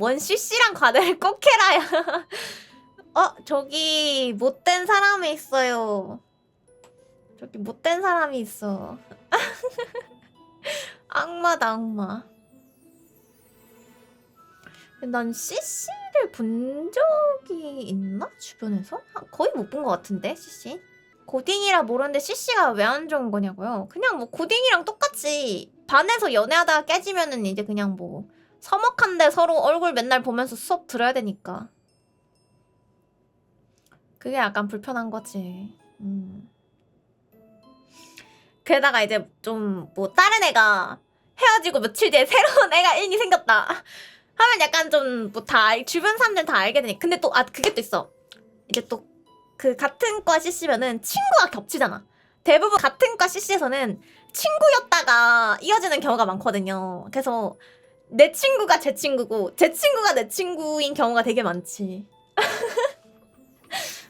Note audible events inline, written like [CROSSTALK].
뭔 CC랑 과대를 꼭 해라야. [LAUGHS] 어, 저기 못된 사람이 있어요. 저기 못된 사람이 있어. [LAUGHS] 악마다 악마. 난 CC를 본 적이 있나? 주변에서? 아, 거의 못 본 것 같은데, CC? 고딩이라 모르는데 CC가 왜 안 좋은 거냐고요? 그냥 뭐 고딩이랑 똑같이 반에서 연애하다가 깨지면은 이제 그냥 뭐 서먹한데 서로 얼굴 맨날 보면서 수업 들어야 되니까. 그게 약간 불편한 거지. 음. 게다가 이제 좀 뭐 다른 애가 헤어지고 며칠 뒤에 새로운 애가 일이 생겼다. 하면 약간 좀 뭐 다 주변 사람들 다 알게 되니. 근데 또 아 그게 또 있어. 이제 또 그 같은 과 CC면은 친구가 겹치잖아. 대부분 같은 과 CC에서는 친구였다가 이어지는 경우가 많거든요. 그래서 내 친구가 제 친구고 제 친구가 내 친구인 경우가 되게 많지.